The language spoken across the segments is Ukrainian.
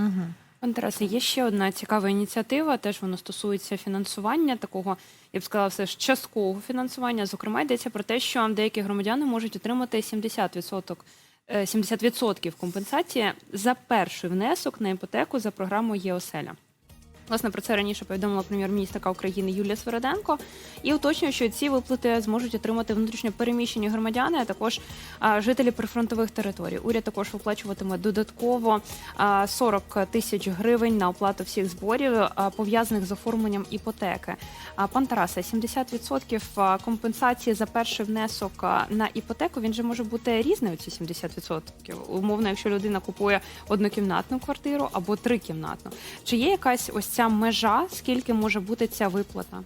Угу. Тарасе, є ще одна цікава ініціатива. Теж воно стосується фінансування такого, я б сказала, все ж часткового фінансування. Зокрема, йдеться про те, що деякі громадяни можуть отримати 70%, е, 70% компенсації за перший внесок на іпотеку за програмою ЄОСЕЛЯ. Власне, про це раніше повідомила прем'єр-міністрка України Юлія Свериденко і уточнює, що ці виплати зможуть отримати внутрішньо переміщені громадяни, а також жителі прифронтових територій. Уряд також виплачуватиме додатково а, 40 тисяч гривень на оплату всіх зборів, пов'язаних з оформленням іпотеки. А пан Тарасе, 70% компенсації за перший внесок на іпотеку він же може бути різною. Ці 70%. Умовно, якщо людина купує однокімнатну квартиру або трикімнатну. Чи є якась ось ця межа, скільки може бути ця виплата?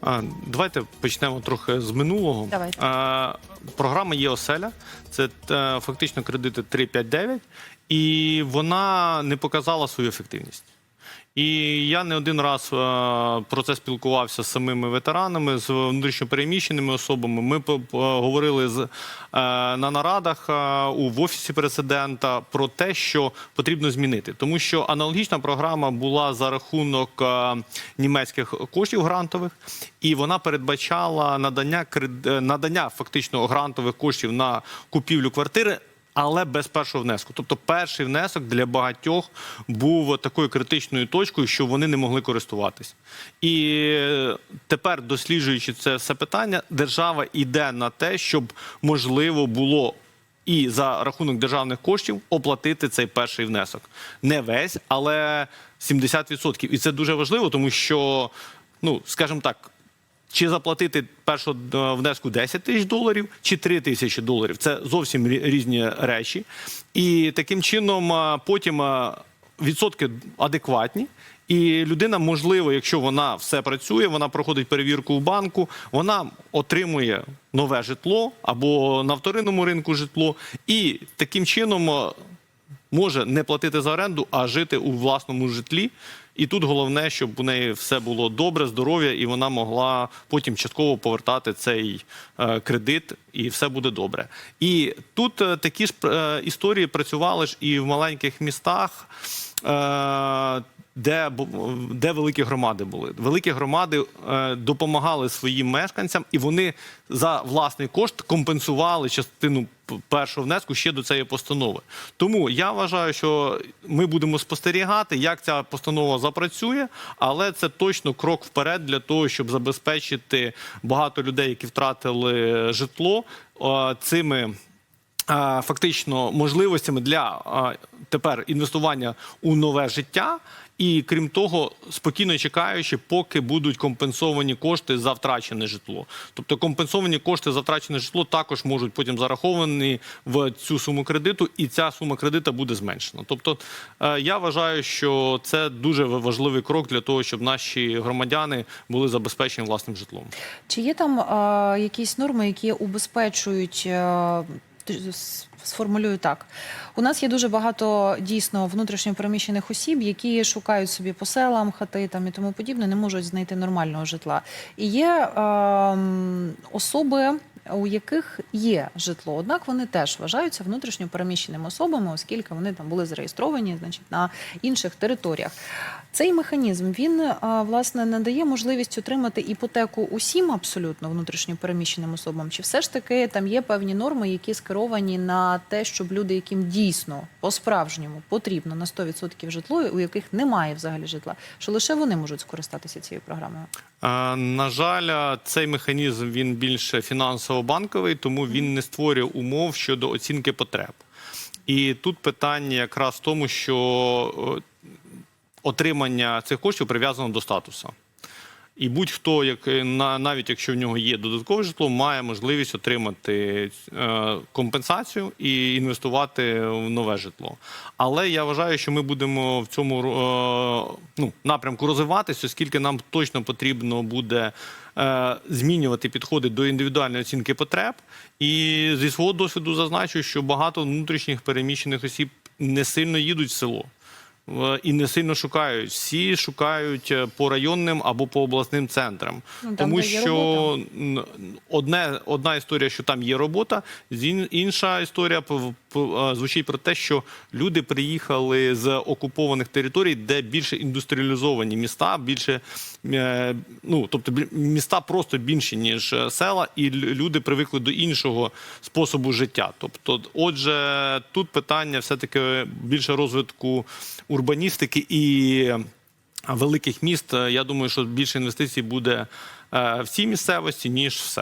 А, Давайте почнемо трохи з минулого. Давайте. А, Програма є оселя. Це е, фактично кредити 359, і вона не показала свою ефективність. І я не один раз е, про це спілкувався з самими ветеранами, з внутрішньопереміщеними особами. Ми говорили з, е, на нарадах е, у в офісі президента про те, що потрібно змінити, тому що аналогічна програма була за рахунок німецьких коштів грантових, і вона передбачала надання надання фактично грантових коштів на купівлю квартири. Але без першого внеску. Тобто перший внесок для багатьох був такою критичною точкою, що вони не могли користуватись. І е, тепер, досліджуючи це все питання, держава йде на те, щоб можливо було і за рахунок державних коштів оплатити цей перший внесок. Не весь, але 70%. І це дуже важливо, тому що, ну скажімо так. Чи заплатити першого е, внеску 10 тисяч доларів, чи 3 тисячі доларів це зовсім різні речі. І таким чином е, потім е, відсотки адекватні. І людина, можливо, якщо вона все працює, вона проходить перевірку в банку, вона отримує нове житло або на вторинному ринку житло, і таким чином може не платити за оренду, а жити у власному житлі. І тут головне, щоб у неї все було добре, здоров'я, і вона могла потім частково повертати цей е, кредит, і все буде добре. І тут е, такі ж е, історії працювали ж і в маленьких містах. Де, де великі громади були. Великі громади е, допомагали своїм мешканцям, і вони за власний кошт компенсували частину першого внеску ще до цієї постанови. Тому я вважаю, що ми будемо спостерігати, як ця постанова запрацює, але це точно крок вперед для того, щоб забезпечити багато людей, які втратили житло е, цими. е, Фактично можливостями для тепер інвестування у нове життя, і крім того, спокійно чекаючи, поки будуть компенсовані кошти за втрачене житло. Тобто компенсовані кошти за втрачене житло також можуть потім зараховані в цю суму кредиту, і ця сума кредита буде зменшена. Тобто е, я вважаю, що це дуже важливий крок для того, щоб наші громадяни були забезпечені власним житлом. Чи є там е, якісь норми, які убезпечують? Е, Сформулюю так. У нас є дуже багато дійсно внутрішньопереміщених осіб, які шукають собі по селам, хати там і тому подібне, не можуть знайти нормального житла. І є ем, особи, у яких є житло, однак вони теж вважаються внутрішньо переміщеними особами, оскільки вони там були зареєстровані, значить, на інших територіях. Цей механізм він е, власне надає можливість отримати іпотеку усім абсолютно внутрішньо переміщеним особам. Чи все ж таки там є певні норми, які скеровані на те, щоб люди, яким дійсно по-справжньому потрібно на 100% житло, у яких немає взагалі житла, що лише вони можуть скористатися цією програмою? Е, На жаль, цей механізм він більше фінансово-банковий, тому він не створює умов щодо оцінки потреб. І тут питання якраз в тому, що е, отримання цих коштів прив'язано до статусу. І будь-хто, як е, на- навіть якщо в нього є додаткове житло, має можливість отримати е, компенсацію і інвестувати в нове житло. Але я вважаю, що ми будемо в цьому е, ну, напрямку розвиватися, оскільки нам точно потрібно буде змінювати підходи до індивідуальної оцінки потреб. І зі свого досвіду зазначу, що багато внутрішніх переміщених осіб не сильно їдуть в село. І не сильно шукають. Всі шукають е, по районним або по обласним центрам. Ну, Тому що одне, одна історія, що там є робота, інша історія звучить про те, що люди приїхали з окупованих територій, де більше індустріалізовані міста, більше е, ну тобто міста просто більші ніж е, села, і люди привикли до іншого способу життя. Тобто, отже, тут питання все таки більше розвитку урбаністики і великих міст. Е, Я думаю, що більше інвестицій буде в цій місцевості ніж в селах.